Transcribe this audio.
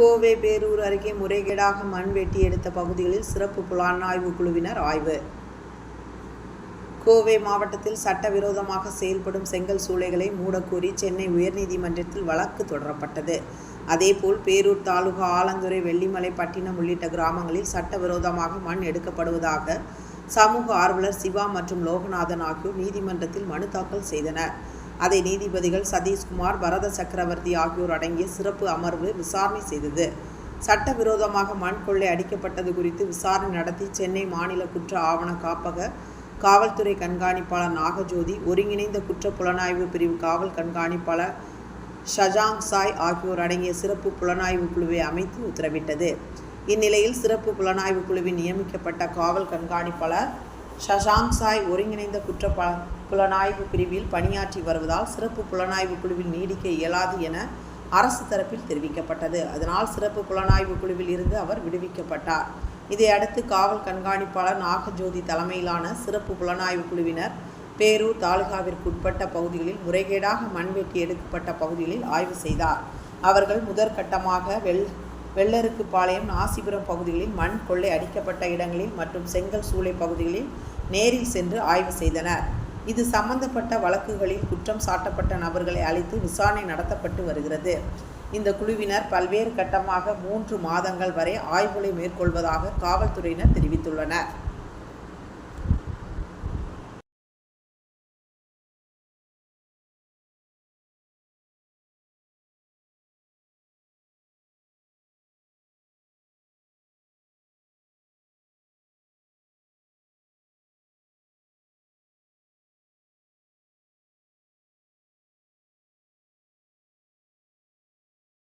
கோவை பேரூர் அருகே முறைகேடாக மண் வெட்டி எடுத்த பகுதிகளில் சிறப்பு புலனாய்வு குழுவினர் ஆய்வு. கோவை மாவட்டத்தில் சட்டவிரோதமாக செயல்படும் செங்கல் சூளைகளை மூடக்கோரி சென்னை உயர்நீதிமன்றத்தில் வழக்கு தொடரப்பட்டது. அதேபோல் பேரூர் தாலுகா ஆலந்துறை வெள்ளிமலை பட்டினம் உள்ளிட்ட கிராமங்களில் சட்டவிரோதமாக மண் எடுக்கப்படுவதாக சமூக ஆர்வலர் சிவா மற்றும் லோகநாதன் ஆகியோர் நீதிமன்றத்தில் மனு தாக்கல் செய்தனர். அதை நீதிபதிகள் சதீஷ்குமார் பரத சக்கரவர்த்தி ஆகியோர் அடங்கிய சிறப்பு அமர்வு விசாரணை செய்தது. சட்டவிரோதமாக மண் கொள்ளை அடிக்கப்பட்டது குறித்து விசாரணை நடத்தி சென்னை மாநில குற்ற ஆவண காப்பக காவல்துறை கண்காணிப்பாளர் நாகஜோதி ஒருங்கிணைந்த குற்ற புலனாய்வு பிரிவு காவல் கண்காணிப்பாளர் ஷஜாங் சாய் ஆகியோர் அடங்கிய சிறப்பு புலனாய்வு குழுவை அமைத்து உத்தரவிட்டது. இந்நிலையில் சிறப்பு புலனாய்வு குழுவின் நியமிக்கப்பட்ட காவல் கண்காணிப்பாளர் ஷஷாங் சாய் ஒருங்கிணைந்த குற்ற ப புலனாய்வு பிரிவில் பணியாற்றி வருவதால் சிறப்பு புலனாய்வு குழுவில் நீடிக்க இயலாது என அரசு தரப்பில் தெரிவிக்கப்பட்டது. அதனால் சிறப்பு புலனாய்வு குழுவில் இருந்து அவர் விடுவிக்கப்பட்டார். இதையடுத்து காவல் கண்காணிப்பாளர் நாகஜோதி தலைமையிலான சிறப்பு புலனாய்வு குழுவினர் பேரூர் தாலுகாவிற்குட்பட்ட பகுதிகளில் முறைகேடாக மண்வெட்டி எடுக்கப்பட்ட பகுதிகளில் ஆய்வு செய்தார். அவர்கள் முதற்கட்டமாக வெள் வெள்ளருக்கு பாளையம் நாசிபுரம் பகுதிகளில் மண் கொள்ளை அடிக்கப்பட்ட இடங்களில் மற்றும் செங்கல் சூளை பகுதிகளில் நேரில் சென்று ஆய்வு செய்தனர். இது சம்பந்தப்பட்ட வழக்குகளில் குற்றம் சாட்டப்பட்ட நபர்களை அழைத்து விசாரணை நடத்தப்பட்டு வருகிறது. இந்த குழுவினர் பல்வேறு கட்டமாக மூன்று மாதங்கள் வரை ஆய்வுகளை மேற்கொள்வதாக காவல்துறையினர் தெரிவித்துள்ளனர்.